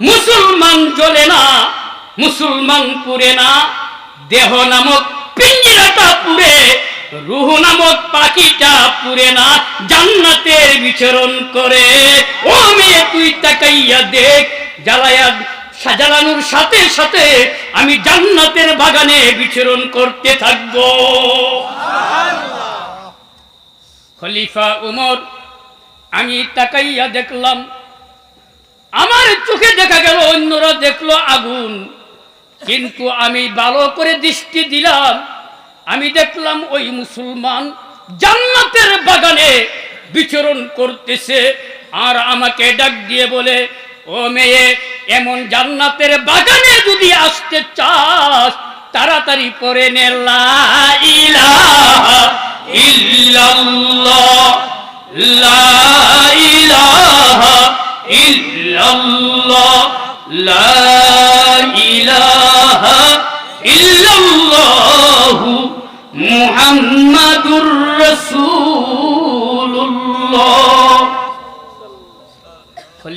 মুসলমান জ্বলে না, মুসলমান পুরে না। দেহ নামক পিঞ্জিরাটা পুরে রুহ নামক পাখিটা পুরে না। জান্নাতের বিচরণ করে, ও মেয়ে, তুই তাকাইয়া দেখ, জ্বালায়া, সাজালানোর সাথে সাথে আমি জান্নাতের বাগানে বিচরণ করতে থাকব। খলিফা উমর, আমি তাকাইয়া দেখলাম আমার চোখে দেখা গেল, অন্যরা দেখল আগুন। কিন্তু আমি ভালো করে দৃষ্টি দিলাম। আমি দেখলাম ওই মুসলমান জান্নাতের বাগানে বিচরণ করতেছে আর আমাকে ডাক দিয়ে বলে, ও মেয়ে, এমন জান্নাতের বাগানে যদি আসতে চাস, তাড়াতাড়ি পরে নে ইল্লাল্লাহ, লা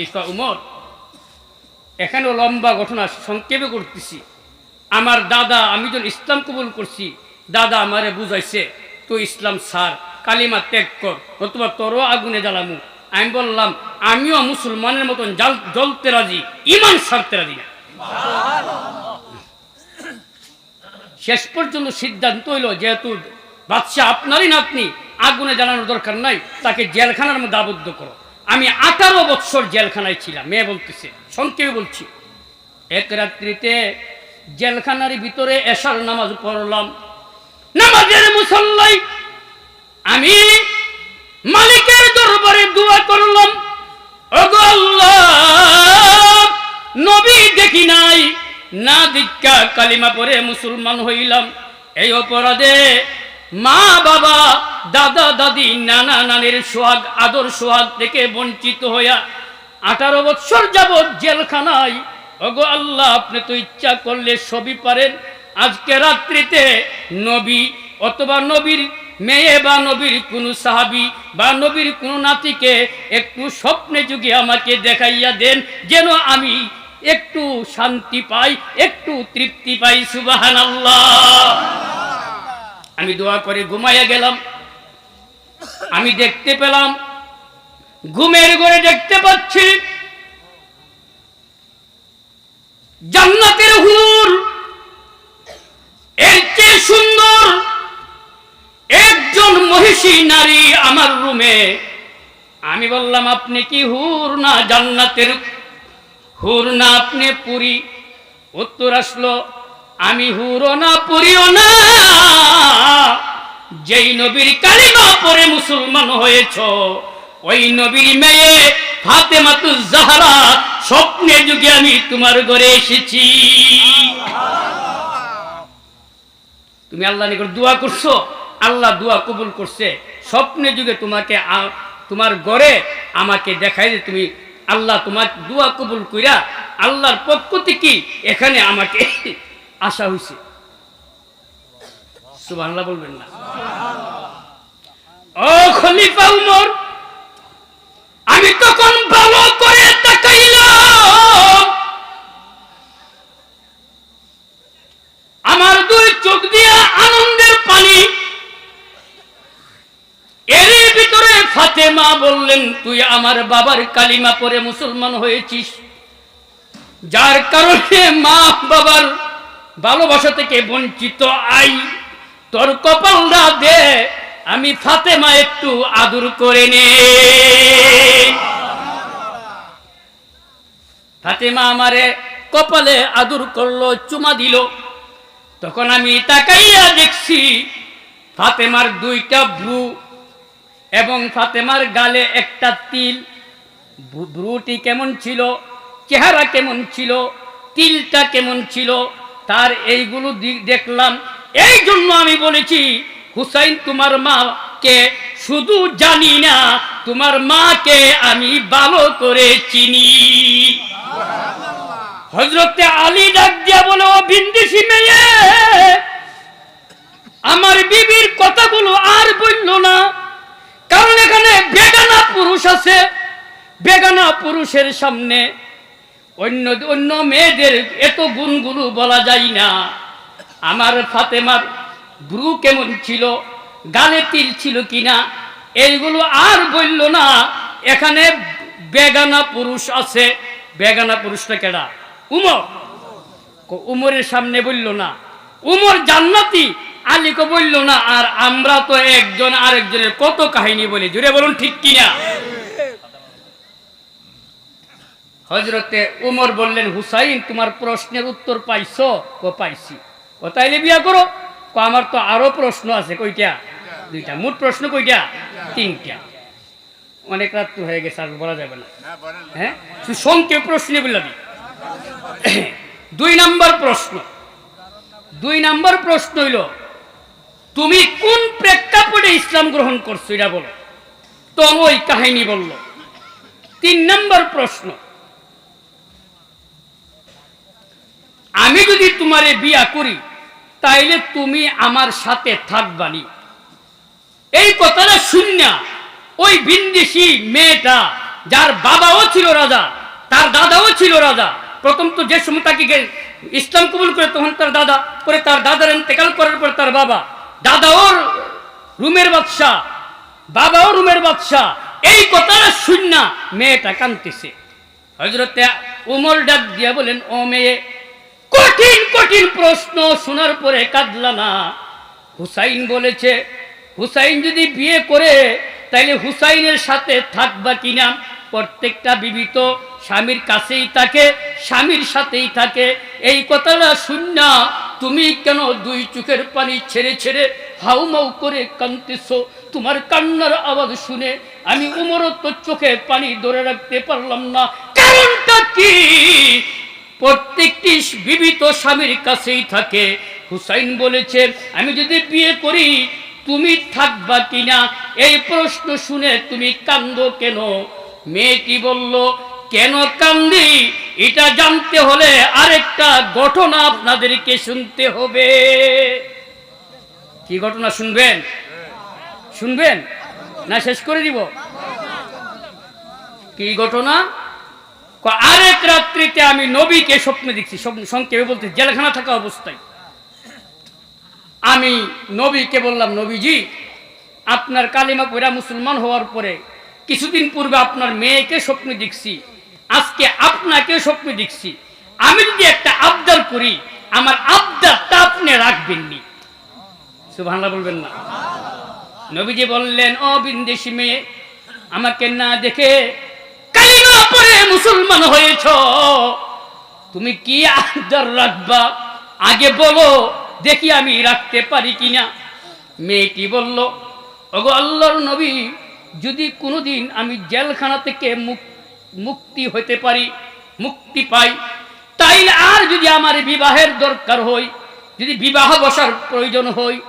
খলিফা উমর, এখানেও লম্বা ঘটনা সংক্ষেপে করতেছি। আমার দাদা, আমি যখন ইসলাম কবুল করছি, দাদা আমারে বুঝাইছে তুই ইসলাম সার কালিমা ত্যাগ কর, নতুবা তোরও আগুনে জ্বালামু। আমি বললাম, আমিও মুসলমানের মতন জাল, জ্বলতে রাজি ইমান সারতে রাজি না। শেষ পর্যন্ত সিদ্ধান্ত হইল, যেহেতু বাদশাহ আপনারই নাতনি, আগুনে জ্বালানোর দরকার নাই, তাকে জেলখানার মধ্যে আবদ্ধ করো। আমি আঠারো বৎসর জেলখানায় ছিলাম, মেয়ে বলতেছে সংক্ষেপে বলছি। এক রাত্রিতে জেলখানার ভিতরে এশার নামাজ পড়লাম। নামাজের মুসল্লাই আমি মালিকের দরবারে দোয়া করলাম নবী দেখি নাই, না দীক্ষা কালিমা পরে মুসলমান হইলাম। এই অপরাধে মা বাবা, দাদা, দাদি, নানা, নানির সোহাগ, আদর সোহাগ থেকে বঞ্চিত হইয়া আঠারো বৎসর যাবৎ জেলখানায়, ওগো আল্লাহ, আপনি তো ইচ্ছা করলে সবই পারেন। আজকে রাত্রিতে নবী অথবা নবীর মেয়ে বা নবীর কোনো সাহাবি বা নবীর কোনো নাতিকে একটু স্বপ্নে যুগে আমাকে দেখাইয়া দেন, যেন আমি একটু শান্তি পাই, একটু তৃপ্তি পাই সুবাহান আমি দোয়া করে ঘুমাইয়া গেলাম। আমি দেখতে পেলাম, ঘুমের ঘরে দেখতে পাচ্ছি জান্নাতের হুর এর চেয়ে সুন্দর একজন মহিষী নারী আমার রুমে। আমি বললাম, আপনি কি হুর না জান্নাতের? হুর না আপনি পুরী? উত্তর আসলো আমি হুরও না, পুরিও না। যেই নবীর কালিমা পরে মুসলমান হয়েছ, ওই নবীর মেয়ে হাতে মাতু জাহরা স্বপ্নে যুগে আমি তোমার ঘরে এসেছি। তুমি আল্লাহ নিকট দোয়া করছ, আল্লাহ দোয়া কবুল করছে। স্বপ্নে যুগে তোমাকে তোমার ঘরে আমাকে দেখাই যে তুমি আল্লাহ তোমার দোয়া কবুল কইরা আল্লাহর পক্ষ থেকে এখানে আমাকে আসা হয়েছে সুবহানাল্লাহ বলবেন না। ও খলিফা উমর, আমি তখন ভালো করে তাকাইলাম। আমার দুই চোখ দিয়া আনন্দের পানি। এর ভিতরে ফাতেমা বললেন, তুই আমার বাবার কালিমা পরে মুসলমান হয়েছিস। যার কারণে মা বাবার ভালোবাসা থেকে বঞ্চিত আই। তোর কপাল কপালটা দে, আমি ফাতেমা একটু আদর করে নে। ফাতেমা আমারে কপালে আদর করল, চুমা দিল। তখন আমি তাকাইয়া দেখছি, ফাতেমার দুইটা ভ্রু এবং ফাতেমার গালে একটা তিল। ভ্রু- ভ্রুটি কেমন ছিল? চেহারা কেমন ছিল? তিলটা কেমন ছিল? তার এইগুলো দেখলাম। এই জন্য আমি বলেছি, হুসাইন তোমার মাকে শুধু জানি না, তোমার মাকে আমি ভালো করে চিনি। হজরতে আলী ডাক দিয়া বলে, ও বিন্দিসি মেয়ে, আমার বিবির কথাগুলো আর বলল না। কারণ এখানে বেগানা পুরুষ আছে। বেগানা পুরুষের সামনে অন্য অন্য মেয়েদের এত গুণগুলো বলা যায় না। আমার ফাতেমার ব্রু কেমন ছিল? গালে তিল ছিল কিনা? এইগুলো আর বলল না। এখানে বেগানা পুরুষ আছে। বেগানা পুরুষটা কেডা? উমর। উমরের সামনে বলল না। উমর জান্নাতি, আলীকে বলল না। আর আমরা তো একজন আরেকজনের কত কাহিনী বলি? জুড়ে বলুন ঠিক কিনা? হজরতে উমর বললেন হুসাইন তোমার প্রশ্নের উত্তর পাইছো? ও পাইছি? ও তাইলে বিয়া করো? কো আমার তো আরও প্রশ্ন আছে কইটা? দুইটা মোট প্রশ্ন কইটা? তিনটা। অনেক রাত্র হয়ে গেছে আর বলা যাবে না। হ্যাঁ? সংক্ষেপ প্রশ্নে বললাম দুই। নাম্বার প্রশ্ন। দুই নাম্বার প্রশ্ন হইল তুমি কোন প্রেক্ষাপটে ইসলাম গ্রহণ করছ? এটা বলো। তো ওই কাহিনী বলল। তিন নম্বর প্রশ্ন আমি যদি তোমারে বিয়া করি, তাইলে তুমি আমার সাথে থাকবানি। এই কথাটা শূন্য ওই বিন্দেশি মেয়েটা, যার বাবাও ছিল রাজা, তার দাদাও ছিল রাজা, প্রথম তো যে সময় তাকে ইসলাম কবুল করে তখন তার দাদা, পরে তার দাদার ইন্তেকাল করার পর তার বাবা। দাদাও রুমের বাদশাহ, বাবাও রুমের বাদশাহ। এই কথাটা শূন্য মেয়েটা কানতেছে হজরতে উমর ডাক দিয়া বলেন, ও মেয়ে কঠিন কঠিন প্রশ্ন শোনার পরে কাঁদলা না। হুসাইন বলেছে, হুসাইন যদি বিয়ে করে, তাইলে হুসাইনের সাথে থাকবা কিনা প্রত্যেকটা বিবিত স্বামীর কাছেই থাকে, স্বামীর সাথেই থাকে। এই কথাটা শূন্য তুমি কেন দুই চোখের পানি ছেড়ে ছেড়ে হাউমাউ করে কানতেছ তোমার কান্নার আওয়াজ শুনে আমি উমরত্ব চোখে পানি ধরে রাখতে পারলাম না। কারণটা কি? প্রত্যেকটি বিবিত স্বামীর কাছেই থাকে। হুসাইন বলেছে, আমি যদি বিয়ে করি, তুমি থাকবা কিনা? এই প্রশ্ন শুনে তুমি কান্দ কেন? মেয়েটি বলল, কেন কান্দি? এটা জানতে হলে আরেকটা ঘটনা আপনাদেরকে শুনতে হবে। কি ঘটনা শুনবেন? শুনবেন? না শেষ করে দিব? কি ঘটনা? আরেক রাত্রিতে আমি নবীকে স্বপ্নে দেখছি। সংক্ষেপে বলতে, জেলখানা থাকা অবস্থায়। আমি নবীকে বললাম, নবীজি, আপনার কালিমা পড়া মুসলমান হওয়ার পরে কিছুদিন পূর্বে আপনার মেয়েকে স্বপ্নে দেখছি। আজকে আপনাকে স্বপ্নে দেখছি। আমি যদি একটা আবদার করি, আমার আবদারটা আপনি রাখবেননি। সুবহানাল্লাহ বলবেন না। নবীজি বললেন, অবিন্দেশি মেয়ে, আমাকে না দেখে পরে মুসলমান হয়েছ। তুমি কি আবদার রাখবা? আগে বলো, দেখি আমি রাখতে পারি কিনা। মেয়েটি বলল, ওগো আল্লাহর নবী, যদি কোনোদিন আমি জেলখানা থেকে মুক- মুক্তি হতে পারি, মুক্তি পাই, তাইলে আর যদি আমার বিবাহের দরকার হয় যদি বিবাহ বসার প্রয়োজন হয়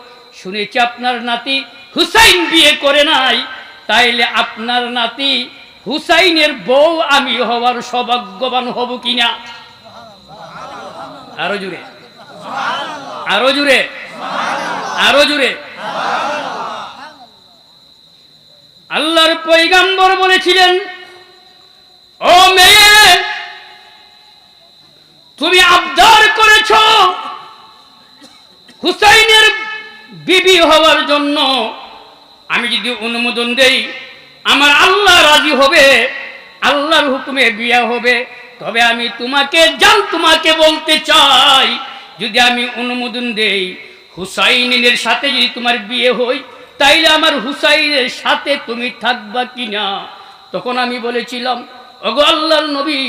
শুনেছি আপনার নাতি হুসাইন বিয়ে করে নাই, তাইলে আপনার নাতি হুসাইনের বউ আমি হওয়ার সৌভাগ্যবান হব কিনা? আরও জুড়ে আরও জুড়ে আরও জুড়ে আল্লাহর পৈগাম্বর বলেছিলেন, ও মেয়ে, তুমি আবদার করেছ হুসাইনের বিবি হওয়ার জন্য। আমি যদি অনুমোদন দেই আমার আল্লাহ রাজি হবে, আল্লাহর হুকুমে বিয়ে হবে। তবে আমি তোমাকে জান, তোমাকে বলতে চাই, যদি আমি অনুমোদন দেই, হুসাইনের সাথে যদি তোমার বিয়ে হই তাইলে আমার হুসাইনের সাথে তুমি থাকবা কিনা? তখন আমি বলেছিলাম, ওগো আল্লাহর নবী,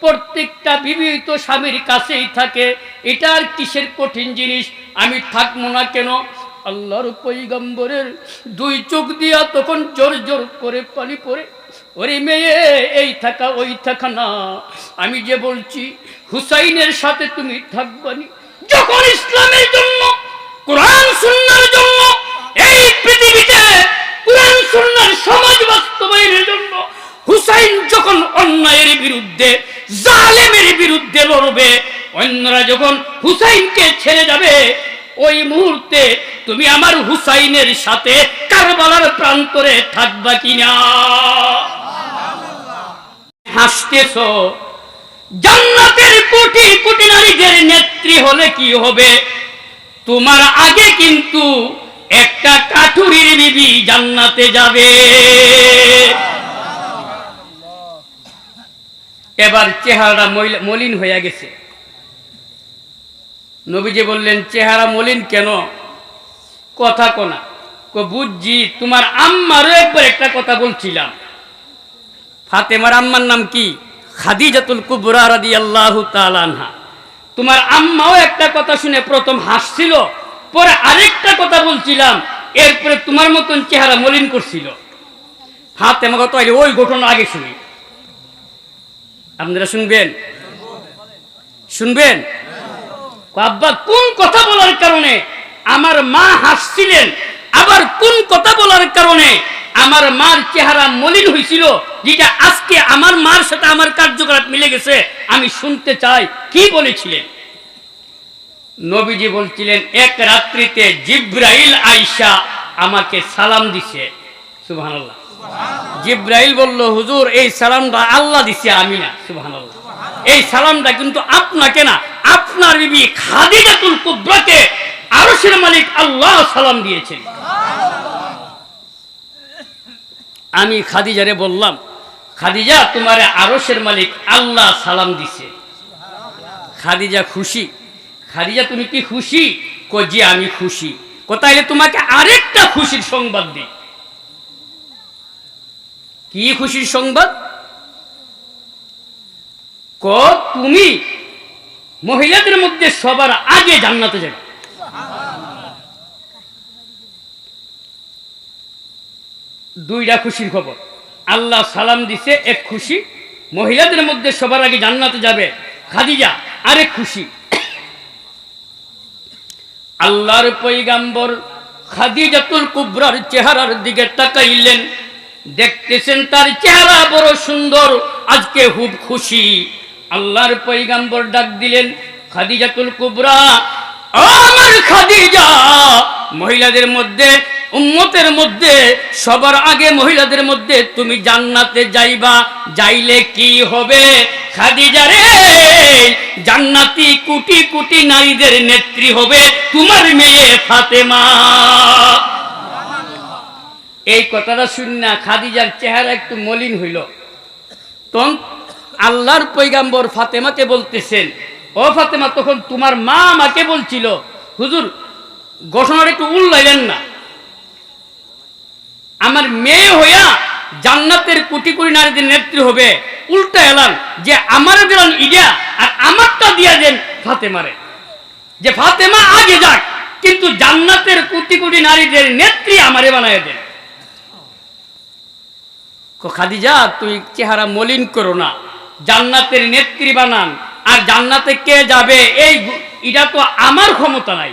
প্রত্যেকটা বিবাহিত স্বামীর কাছেই থাকে, এটা আর কিসের কঠিন জিনিস? আমি থাকব না কেন? আল্লাহর পৈগম্বরের দুই চোখ দিয়া তখন জোর জোর করে পানি পড়ে, ওরে মেয়ে, এই থাকা, ওই থাকা না। আমি যে বলছি, হুসাইনের সাথে তুমি থাকবানি। যখন ইসলামের জন্য, কোরআন সুন্নার জন্য, এই পৃথিবীতে কোরআন সুন্নার সমাজ বাস্তবায়নের জন্য হুসাইন যখন অন্যায়ের বিরুদ্ধে, জালেমের বিরুদ্ধে লড়বে, অন্যরা যখন হুসাইনকে ছেড়ে যাবে, ওই মুহূর্তে তুমি আমার হুসাইনের সাথে কারবালার প্রান্তরে থাকবা কিনা? হাসতেছ, জান্নাতের কোটি কোটি নারীদের নেত্রী হলে কি হবে? তোমার আগে কিন্তু একটা কাঠুরির বিবি জান্নাতে যাবে। এবার চেহারা মলিন হয়ে গেছে। নবীজি বললেন, চেহারা মলিন কেন? কথা কোনা। বুঝছি, তোমার আম্মারও একবার একটা কথা বলছিলাম। ফাতেমার আম্মার নাম কি? খাদিজাতুল কুবরা রাদিয়াল্লাহু তাআলা আনহা। তোমার আম্মাও একটা কথা শুনে প্রথম হাসছিল, পরে আরেকটা কথা বলছিলাম, এরপরে তোমার মতন চেহারা মলিন করছিল। ফাতেমা কত আগে ওই ঘটনা আগে শুনি। আপনারা শুনবেন? শুনবেন? আব্বা, কোন কথা বলার কারণে আমার মা হাসছিলেন। আবার কোন কথা বলার কারণে আমার মার চেহারা মলিন হয়েছিল, যেটা আজকে আমার মার সাথে আমার কার্যকলাপ মিলে গেছে, আমি শুনতে চাই, কি বলেছিলেন? নবীজি বলছিলেন, এক রাত্রিতে জিব্রাইল আইসা আমাকে সালাম দিছে। সুবহানাল্লাহ। জিব্রাইল বলল, হুজুর, এই সালামটা আল্লাহ দিছে, আমি না। সুবহানাল্লাহ। এই সালামটা কিন্তু আপনাকে না, আপনার বিবি খাদিজাতুল কুবরাকে আরশের মালিক আল্লাহ সালাম দিয়েছেন। আমি খাদিজারে বললাম, খাদিজা, তোমার আরশের মালিক আল্লাহ সালাম দিছে। খাদিজা খুশি। খাদিজা, তুমি কি খুশি? কো জি, আমি খুশি। কোথায় তোমাকে আরেকটা খুশির সংবাদ দিই। কি খুশির সংবাদ? ক তুমি মহিলাদের মধ্যে সবার আগে জান্নাতে যাবে। দুইটা খুশির খবর। আল্লাহ সালাম দিছে, এক খুশি। মহিলাদের মধ্যে সবার আগে জান্নাতে যাবে। খাদিজা, আরেক খুশি। আল্লাহর পৈগাম্বর খাদিজাতুল কুবরার চেহারার দিকে তাকাইলেন। দেখতেছেন তার চেহারা বড় সুন্দর। আজকে খুব খুশি। আল্লাহর পৈগাম্বর ডাক দিলেন, খাদিজাতুল কুবরা আমার খাদিজা! মহিলাদের মধ্যে উম্মতের মধ্যে, সবার আগে মহিলাদের মধ্যে, তুমি জান্নাতে যাইবা, যাইলে কি হবে? খাদিজা রে, জান্নাতি কোটি কোটি নারীদের নেত্রী হবে তোমার মেয়ে ফাতেমা। এই কথাটা শুনি না, খাদিজার চেহারা একটু মলিন হইল। তখন আল্লাহর পৈগাম্বর ফাতেমাকে বলতেছেন, ও ফাতেমা, তখন তোমার মা আমাকে বলছিল, হুজুর ঘটনার একটু উল্লাইলেন না। আমার মেয়ে হইয়া জান্নাতের কোটি কোটি নারীদের নেত্রী হবে। উল্টা এলাম যে আমার দিলেন ইডিয়া আর আমারটা দিয়া দেন ফাতেমারে। যে ফাতেমা আগে যাক, কিন্তু জান্নাতের কোটি কোটি নারীদের নেত্রী আমারে বানায় দেন। খাদিজা তুই চেহারা মলিন করো না। জান্নাতের নেত্রী বানান। আর জান্নাতে কে যাবে, এই এটা তো আমার ক্ষমতা নাই।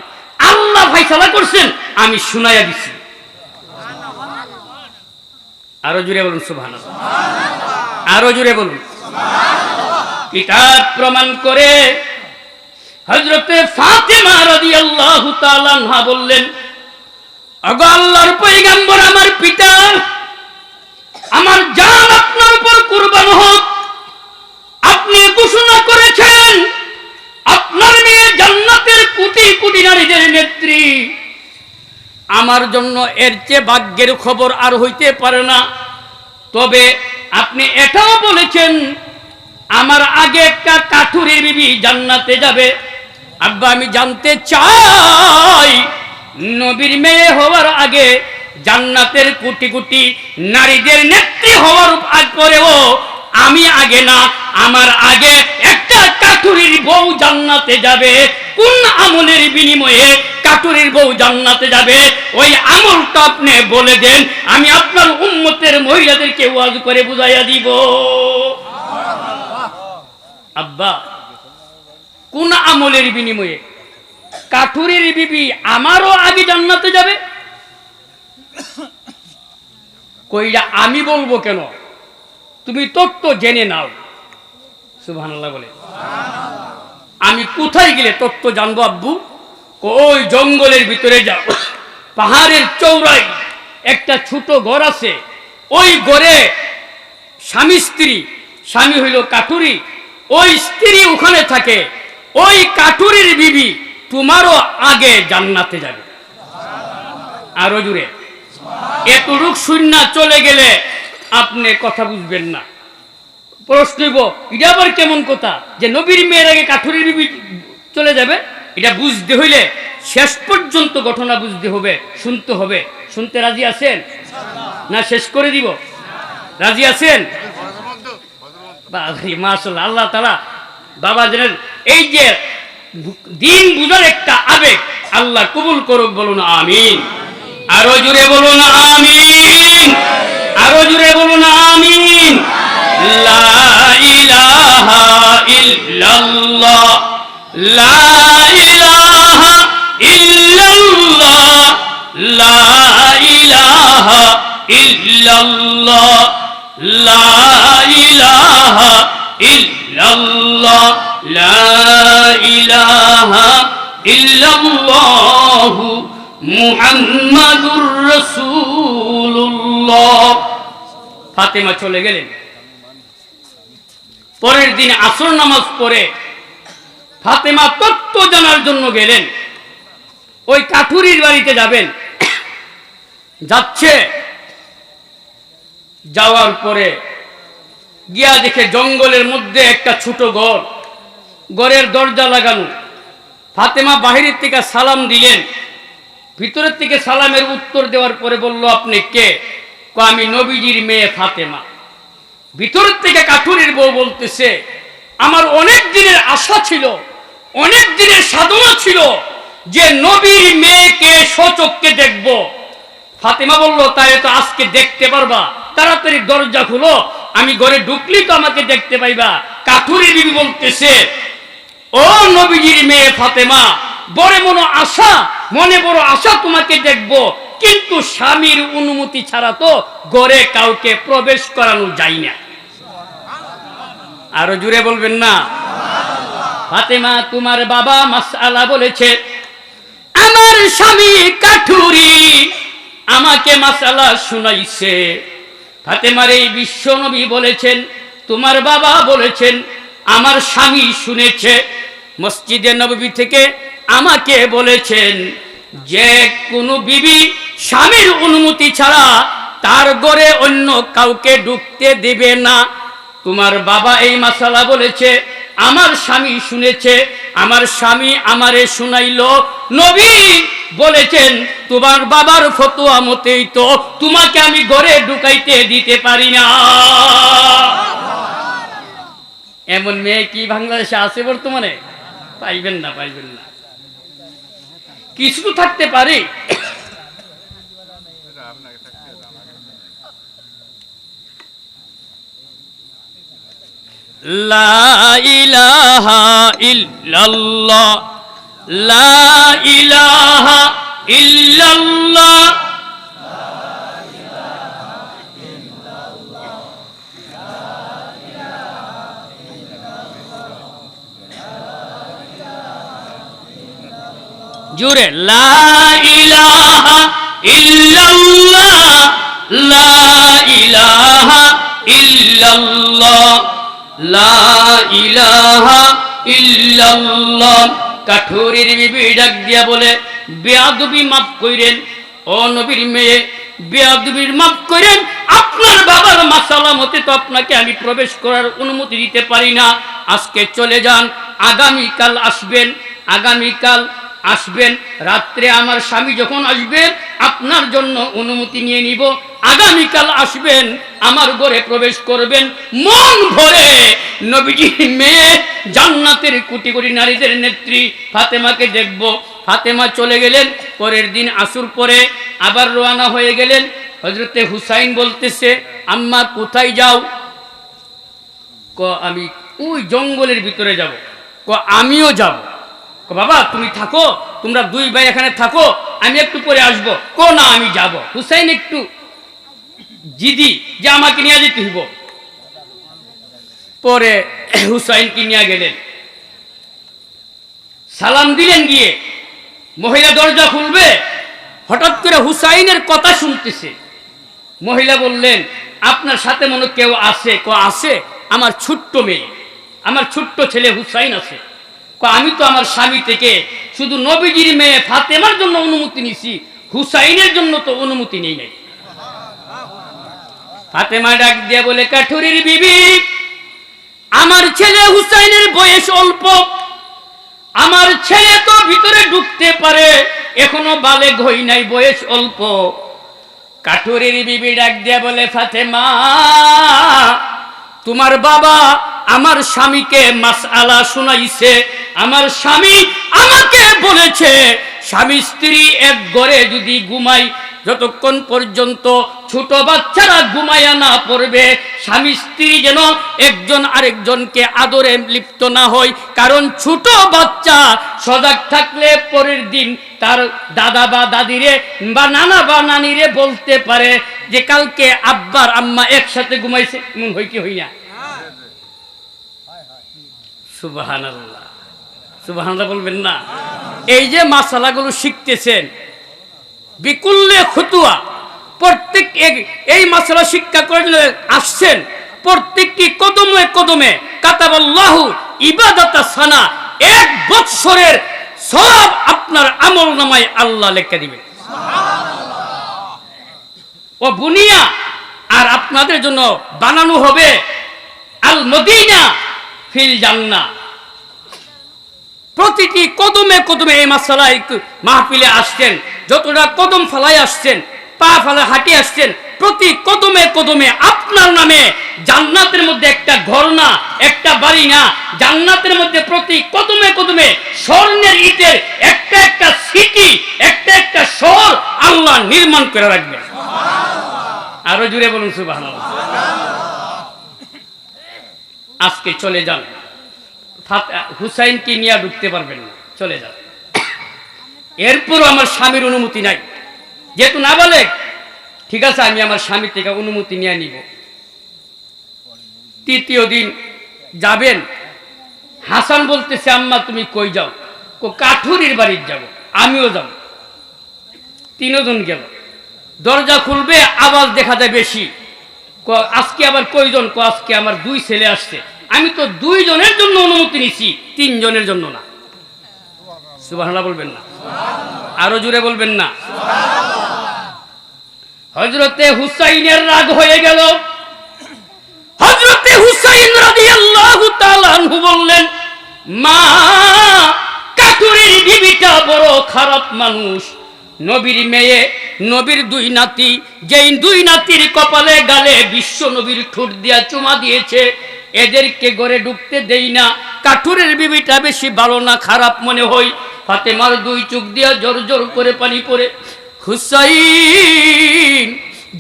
আল্লাহ ফাইসালা করছেন, আমি শুনাইয়া দিছি। আরও জুড়ে বলুন সুভান আরও জুড়ে বলুন। কিতাব প্রমাণ করে হজরতে ফাতেমা রাদিয়াল্লাহু তাআলা আনহা বললেন আগো আল্লাহর পয়গাম্বর আমার পিতা, আমার জান আপনার উপর কুরবান হোক। আপনি ঘোষণা করেছেন, আপনার মেয়ে জান্নাতের কোটি কোটি নারীদের নেত্রী আমার জন্য এর চেয়ে ভাগ্যের খবর আর হইতে পারে না। তবে আপনি এটাও বলেছেন, আমার আগে একটা কাঠুরি বিবি জান্নাতে যাবে। আব্বা, আমি জানতে চাই, নবীর মেয়ে হওয়ার আগে জান্নাতের কোটি কোটি নারীদের নেত্রী হওয়ার আগ পরেও আমি আগে না, আমার আগে একটা কাঠুরির বউ জান্নাতে যাবে। কোন আমলের বিনিময়ে কাটুরির বউ জান্নাতে যাবে। ওই আমলটা আপনি বলে দেন, আমি আপনার উম্মতের মহিলাদেরকে ওয়াজ করে বুঝাইয়া দিব। আব্বা, কোন আমলের বিনিময়ে কাঠুরির বিবি আমারও আগে জান্নাতে যাবে? কইরা আমি বলব কেন? তুমি তত্ত্ব জেনে নাও। সুবহানাল্লাহ বলে। আমি কোথায় গেলে তত্ত্ব জানব আব্বু? ওই জঙ্গলের ভিতরে যাও? পাহাড়ের চৌড়ায় একটা ছোট ঘর আছে। ওই ঘরে স্বামী স্ত্রী, স্বামী হইল কাটুরি ওই স্ত্রী ওখানে থাকে। ওই কাঠুরির বিবি তোমারও আগে জান্নাতে যাবে। আরও জুড়ে এতটুক শূন্য চলে গেলে আপনি কথা বুঝবেন না। প্রশ্ন এটা আবার কেমন কথা? যে নবীর মেয়ের আগে কাঠুরির বিবি চলে যাবে? এটা বুঝতে হইলে শেষ পর্যন্ত ঘটনা বুঝতে হবে, শুনতে হবে। শুনতে রাজি আছেন? না শেষ করে দিব? রাজি আছেন? আল্লাহ তালা বাবা জানেন এই যে দিন বুঝার একটা আবেগ আল্লাহ কবুল করুক বলুন, আমিন। আরও জুড়ে বলুন, আমিন। আরও জুড়ে বলুন, আমিন। লা ইলাহা ইল্লাল্লাহ। লা ফাতেমা চলে গেলেন। পরের দিন আসর নামাজ পড়ে ফাতেমা তত্ত্ব জানার জন্য গেলেন। ওই কাঠুরির বাড়িতে যাবেন। যাচ্ছে। যাওয়ার পরে গিয়া দেখে জঙ্গলের মধ্যে একটা ছোট ঘর। ঘরের দরজা লাগানো। ফাতেমা বাহিরের থেকে সালাম দিলেন। ভিতরের থেকে সালামের উত্তর দেওয়ার পরে বলল, আপনি কে? আমি নবীজির মেয়ে ফাতেমা। ভিতরের থেকে কাঠুরির বউ বলতেছে, আমার অনেক দিনের আশা ছিল, অনেক দিনের সাধনা ছিল যে নবীর মেয়েকে সচককে দেখব। ফাতেমা বলল তাই তো আজকে দেখতে পারবা। তাড়াতাড়ি দরজা খুলো। আমি ঘরে ঢুকলি তো আমাকে দেখতে পাইবা। কাঠুরি বিবি বলতেছে, ও নবীজির মেয়ে ফাতেমা, বড় মনো আশা, মনে বড় আশা তোমাকে দেখব। কিন্তু স্বামীর অনুমতি ছাড়া তো ঘরে কাউকে প্রবেশ করানো যায় না। আরও জুড়ে বলবেন না। ফাতেমা, তোমার বাবা মাসালা বলেছে, আমার স্বামী কাঠুরি আমাকে মাসালা শুনাইছে। ফাতেমার এই বিশ্ব নবী বলেছেন, তোমার বাবা বলেছেন, আমার স্বামী শুনেছে। মসজিদে নবী থেকে আমাকে বলেছেন যে, কোনো বিবি স্বামীর অনুমতি ছাড়া তার ঘরে অন্য কাউকে ঢুকতে দেবে না। তোমার বাবা এই মাসালা বলেছে আমার স্বামী শুনেছে, আমার স্বামী আমারে শুনাইল। নবী বলেছেন, তোমার বাবার ফতোয়া মতেই তো তোমাকে আমি ঘরে ঢুকাইতে দিতে পারি না। এমন মেয়ে কি বাংলাদেশে আছে বর্তমানে? পাইবেন না পাইবেন না। কিছু থাকতে পারে। জুরে লাহ ইল্লাল্লাহ। লা লা ইলাহা ইল্লাল্লাহ। কাঠুরির বিবি দিয়া বলে, বেয়াদবি মাফ কইরেন। ও নবীর মেয়ে, বেয়াদবির মাফ করেন আপনার বাবার মাসালা মতে তো আপনাকে আমি প্রবেশ করার অনুমতি দিতে পারি না। আজকে চলে যান, আগামীকাল আসবেন। আগামীকাল আসবেন। রাত্রে আমার স্বামী যখন আসবেন আপনার জন্য অনুমতি নিয়ে নিব। আগামীকাল আসবেন, আমার ঘরে প্রবেশ করবেন। মন ভরে নবীজি মেয়ে জান্নাতের কোটি কোটি নারীদের নেত্রী ফাতেমাকে দেখব। ফাতেমা চলে গেলেন, পরের দিন আসুর পরে আবার রোয়ানা হয়ে গেলেন। হজরতে হুসাইন বলতেছে, আম্মা, কোথায় যাও? ক, আমি ওই জঙ্গলের ভিতরে যাব। ক, আমিও যাব। বাবা, তুমি থাকো, তোমরা দুই ভাই এখানে থাকো, আমি একটু পরে আসব। কো না, আমি যাব। হুসাইন একটু জিদি যে আমাকে নিয়ে যেতে হইব। পরে হুসাইনকে নিয়ে গেলেন। সালাম দিলেন গিয়ে, মহিলা দরজা খুলবে, হঠাৎ করে হুসাইনের কথা শুনতেছে। মহিলা বললেন, আপনার সাথে মনে কেউ আছে? ক আছে। আমার ছোট্ট মেয়ে, আমার ছোট্ট ছেলে হুসাইন আছে। আমি তো আমার স্বামী থেকে শুধু নবীজির মেয়ে ফাতেমার জন্য অনুমতি নিছি, হুসাইনের জন্য তো অনুমতি নেই নাই। ফাতেমা ডাক দিয়ে বলে, কাঠুরির বিবি, আমার ছেলে হুসাইনের বয়স অল্প, আমার ছেলে তো ভিতরে ঢুকতে পারে, এখনও বালে ঘই নাই, বয়স অল্প। কাঠুরির বিবি ডাক দিয়ে বলে, ফাতেমা, তোমার বাবা আমার স্বামীকে মাসআলা শুনাইছে, আমার স্বামী আমাকে বলেছে, স্বামী স্ত্রী এক ঘরে যদি ঘুমাই যতক্ষণ পর্যন্ত ছোট বাচ্চারা ঘুমায়া না পড়বে, স্বামী স্ত্রী যেন একজন আরেকজনকে আদরে লিপ্ত না হয়, কারণ ছোট বাচ্চা সজাগ থাকলে পরের দিন তার দাদা বা দাদিরে বা নানা বা নানিরে বলতে পারে যে, কালকে আব্বার আম্মা একসাথে ঘুমাইছে। এমন হই কি বলবেন না। এই যে মাসালাগুলো শিখতেছেন, বিকুল্লে খুতুয়া, প্রত্যেক এই মাসালা শিক্ষা আসছেন কদমে কদমে সানা, এক বৎসরের সব আপনার আমল নামায় আল্লাহ লেখা দিবে। ও বুনিয়া, আর আপনাদের জন্য বানানো হবে আল মদিনা ফিল জান্নাহ। প্রতিটি কদমে কদমে এই মাসালায় মাহফিলে আসছেন, যতটা কদম ফেলাই আসছেন, পা ফেলা হাঁটি আসছেন, প্রতি কদমে কদমে আপনার নামে জান্নাতের মধ্যে একটা ঘর না একটা বাড়ি না জান্নাতের মধ্যে প্রতি কদমে কদমে স্বর্ণের ইটের একটা একটা সিটি, একটা একটা শহর আল্লাহ নির্মাণ করে রাখবেন। আরও জুড়ে বলুন সুবাহ আজকে চলে যান। ফাত- হুসাইনকে নিয়ে ঢুকতে পারবেন না। চলে যান। এরপরও আমার স্বামীর অনুমতি নাই। যেহেতু না বলে, ঠিক আছে, আমি আমার স্বামী থেকে অনুমতি নিয়ে নিব। তৃতীয় দিন যাবেন। হাসান বলতেছে, আম্মা, তুমি কই যাও? কো, কাঠুরির বাড়ির যাব। আমিও যাব। তিনজন গেল। দরজা খুলবে, আওয়াজ দেখা যায় বেশি। ক- আজকে আবার কয়জন? ক, আজকে আমার দুই ছেলে আসছে। আমি তো দুইজনের জন্য অনুমতি নিছি, তিনজনের জন্য না। সুবহানাল্লাহ বলবেন না। আরও জুড়ে বলবেন না। হজরতে হুসাইনের রাগ হয়ে গেল। হজরতে হুসাইন তাআলা আনহু বললেন, মা কাটুরির বিবিটা বড় খারাপ মানুষ। নবীর মেয়ে, নবীর দুই নাতি, যেই দুই নাতির কপালে গালে বিশ্ব নবীর ঠোঁট দিয়া চুমা দিয়েছে, এদেরকে গড়ে ঢুকতে দেই না। কাঠুরের বিবিটা বেশি ভালো না, খারাপ মনে হই ফাতেমার দুই চোখ দিয়া জোর জোর করে পানি পড়ে। হুসাইন,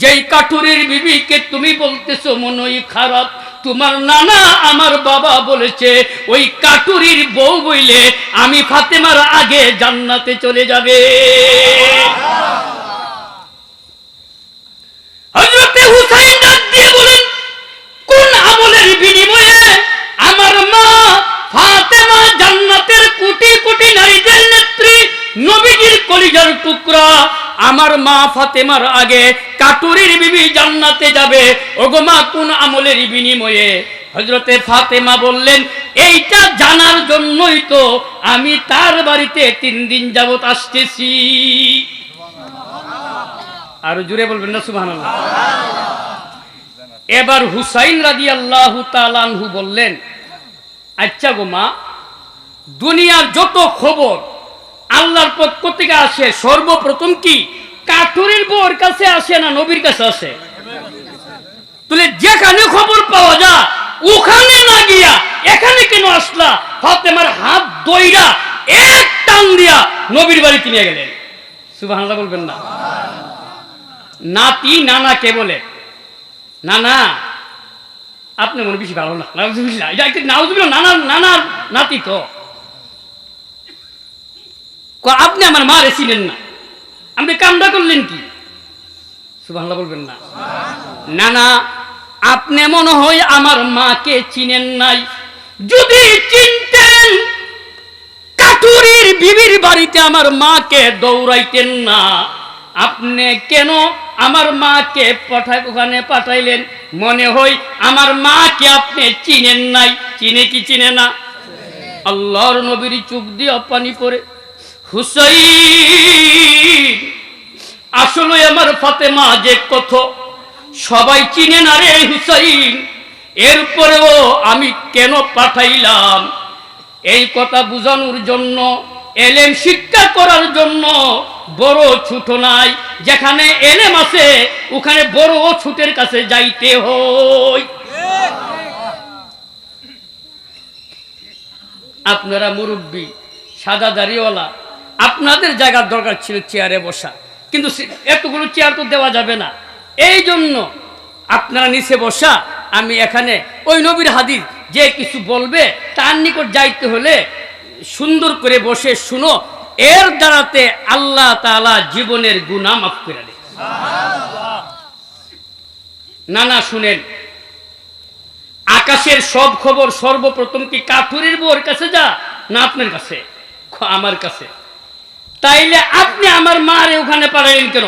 যেই কাঠুরের বিবিকে তুমি বলতেছো মনই খারাপ তোমার নানা আমার বাবা বলেছে, ওই কাটুরির বউ বইলে আমি ফাতেমার আগে জান্নাতে চলে যাবে। কোন আমলের মা ফাতেমা জান্নাতের কোটি কোটি নেত্রী আমার মা ফাতেমার আগে কাটুরির বিবি জান্নাতে যাবে। ওগো মা, কোন আমলের বিনিময়ে? হজরতে ফাতেমা বললেন, এইটা জানার জন্যই তো আমি তার বাড়িতে তিন দিন যাবত আসতেছি। আর জুড়ে বলবেন না, সুবহানাল্লাহ। এবার হুসাইন রাজি আল্লাহ তালানহু বললেন আচ্ছা গো মা, দুনিয়ার যত খবর আল্লাহর পক্ষ থেকে আসে, সর্বপ্রথম কি কাঠুরির বউর কাছে আসে না, নবীর কাছে আসে? তাহলে যেখানে খবর পাওয়া যায়, ওখানে না গিয়া এখানে কেন আসলা? ফাতেমার হাত দইরা এক টান দিয়া নবীর বাড়িতে নিয়ে গেলেন। সুবহানাল্লাহ বলবেন না। নাতি, নানা কে বলে? না না আপনি মনে বেশি ভালো না এটা একটা নাউজুবিল্লাহ নানা নানা নাতি তো। আপনি আমার মা রেছিলেন না। আপনি কামটা করলেন কি? সুবহানাল্লাহ বলবেন না। না না, আপনি মনে হয় আমার মাকে চিনেন নাই। যদি চিনতেন কাঠুরির বিবির বাড়িতে আমার মাকে দৌড়াইতেন না। আপনি কেন আমার মাকে পাঠায় ওখানে পাঠাইলেন? মনে হয় আমার মাকে আপনি চিনেন নাই। চিনে কি চিনে না? আল্লাহর নবীর চোখ দিয়ে পানি পড়ে। হুসাইন, আসলে আমার ফাতেমা যে কত, সবাই চিনে না রে হুসাইন। এরপরেও আমি কেন পাঠাইলাম? এই কথা বুঝানোর জন্য, এলেম শিক্ষা করার জন্য বড় ছুট নাই। যেখানে এলেম আছে, ওখানে বড় ছুটের কাছে যাইতে হয়। আপনারা মুরব্বী সাদা দাড়িওয়ালা আপনাদের জায়গার দরকার ছিল চেয়ারে বসা। কিন্তু এতগুলো চেয়ার তো দেওয়া যাবে না। এই জন্য আপনারা নিচে বসা, আমি এখানে ওই নবীর হাদিস যে কিছু বলবে, তার নিকট যাইতে হলে সুন্দর করে বসে শুনো। এর দ্বারাতে আল্লাহ তাআলা জীবনের গুনাহ মাফ করে দেয়। না না, শুনেন। আকাশের সব খবর সর্বপ্রথম কি কাঠুরির বউর কাছে যা, না আপনার কাছে? আমার কাছে। তাইলে আপনি আমার মারে ওখানে পাঠালেন কেন?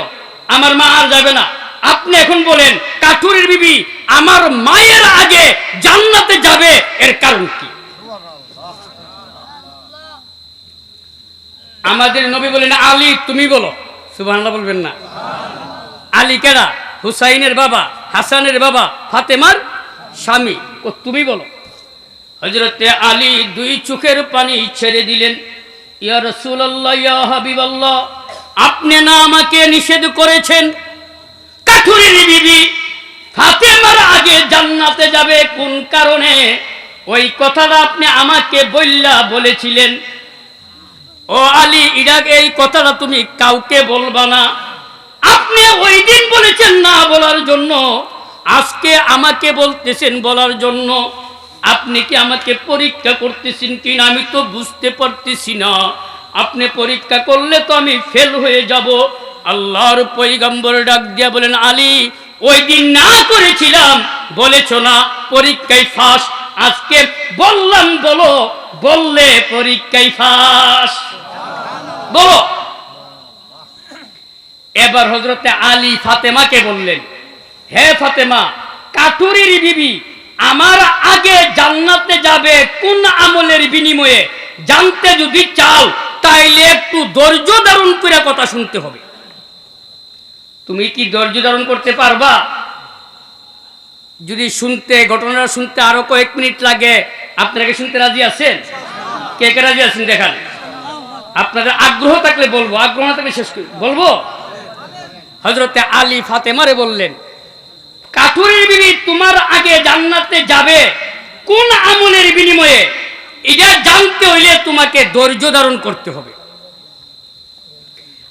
আমার মা আর যাবে না। আপনি এখন বলেন, কাঠুরির বিবি আমার মায়ের আগে জান্নাতে যাবে, এর কারণ কি? আমাদের নবী বলেন, আলী, তুমি বলো। সুবহানাল্লাহ বলবেন না। আলী কেরা হুসাইনের বাবা, হাসানের বাবা, ফাতেমার স্বামী। ও তুমি বলো। হজরতে আলী দুই চোখের পানি ছেড়ে দিলেন। ইয়া রাসূলুল্লাহ, ইয়া হাবিবাল্লাহ, আপনি না আমাকে নিষেধ করেছেন? কাঠুরির বিবি, ফাতেমার আগে জান্নাতে যাবে কোন কারণে? ওই কথাটা আপনি আমাকে বললা বলেছিলেন। ও আলী, ইরাক, এই কথাটা তুমি কাউকে বলবা না। আপনি ওই দিন বলেছেন না বলার জন্য, আজকে আমাকে বলতেছেন বলার জন্য। আপনি কি আমাকে পরীক্ষা করতেছেন কিনা? আমি তো বুঝতে পারতেছি না। আপনি পরীক্ষা করলে তো আমি ফেল হয়ে যাব। আল্লাহর পৈগম্বর ডাক দিয়া বলেন, আলী, ওই দিন না করেছিলাম। বলেছ না, পরীক্ষায় ফাঁস। আজকে বললাম, বলো। বললে পরীক্ষায় ফাঁস। বলো। এবার হজরতে আলী ফাতেমাকে বললেন, হে ফাতেমা, কাঠুরির বিবি আমার আগে জান্নাতে যাবে কোন আমলের বিনিময়ে? জানতে যদি চাও, তাইলে একটু ধৈর্য ধারণ করে কথা শুনতে হবে। তুমি কি ধৈর্য ধারণ করতে পারবা? যদি শুনতে ঘটনাটা শুনতে আরও কয়েক মিনিট লাগে, আপনারা কি শুনতে রাজি আছেন? কে কে রাজি আছেন দেখান। আপনাদের আগ্রহ থাকলে বলব, আগ্রহ থাকলে শেষ করি। বলব? হজরতে আলী ফাতেমারে বললেন কাঠুরির বিবি তোমার আগে জান্নাতে যাবে। কোন আমলের বিনিময়ে? এটা জানতে হইলে তোমাকে ধৈর্য ধারণ করতে হবে।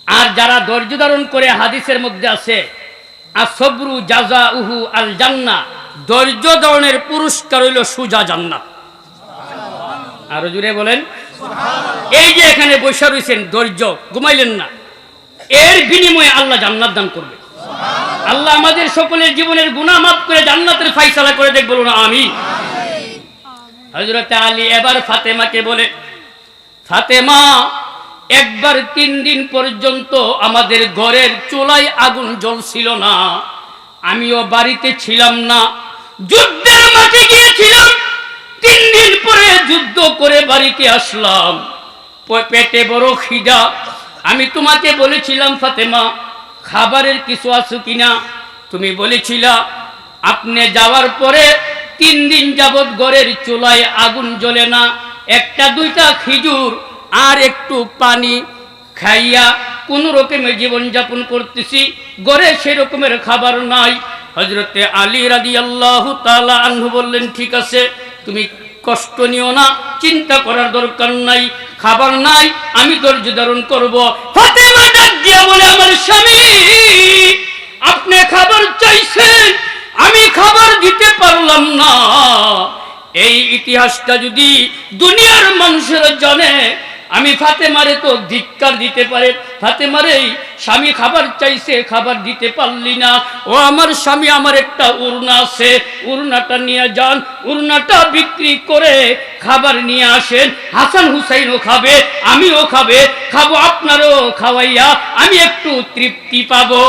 আর যারা ধৈর্য ধারণ করে হাদিসের মধ্যে আছে আর সবরু জাজা উহু আল জান্না ধৈর্য ধারণের পুরস্কার হইল সুজা জান্নাত। আরও জুড়ে বলেন। এই যে এখানে বৈশা রয়েছেন ধৈর্য ঘুমাইলেন না। এর বিনিময়ে আল্লাহ জান্নাত দান করবে। আল্লাহ আমাদের সকলের জীবনের গুনাহ মাফ করে জান্নাতের ফাইসালা করে দেখ বলুন আমি হজরত আলী এবার ফাতেমাকে বলে ফাতেমা একবার তিন দিন পর্যন্ত আমাদের ঘরের চুলায় আগুন জ্বলছিল না। আমিও বাড়িতে ছিলাম না। যুদ্ধের মাঠে গিয়েছিলাম। তিন দিন পরে যুদ্ধ করে বাড়িতে আসলাম। পেটে বড় খিদা। আমি তোমাকে বলেছিলাম ফাতেমা খাবারের কিছু আছে কিনা? তুমি বলেছিলা, আপনি যাওয়ার পরে তিন দিন যাবৎ ঘরের চুলায় আগুন জ্বলে না, একটা, দুইটা খেজুর আর একটু পানি খাইয়া কোন রকমের জীবনযাপন করতেছি। ঘরে সেরকমের খাবার নাই। হজরতে আলী রাদি আল্লাহ বললেন, ঠিক আছে, তুমি কষ্ট নিও না, চিন্তা করার দরকার নাই। খাবার নাই, আমি ধৈর্য ধারণ করব। ফাতেমা ডাক দিয়া বলে, আমার স্বামী, আপনি খাবার চাইছেন, আমি খাবার দিতে পারলাম না। এই ইতিহাসটা যদি দুনিয়ার মানুষের জানে আমি ফাতেমারে তো ধিক্কার দিতে পারে। ফাতেমারে স্বামী খাবার চাইছে, খাবার দিতে পারলি না। ও আমার স্বামী, আমার একটা উড়না আছে। উড়নাটা নিয়ে যান। উড়নাটা বিক্রি করে খাবার নিয়ে আসেন। হাসান হুসাইনও খাবে, আমিও খাবে। খাব, আপনারও খাওয়াইয়া আমি একটু তৃপ্তি পাবো।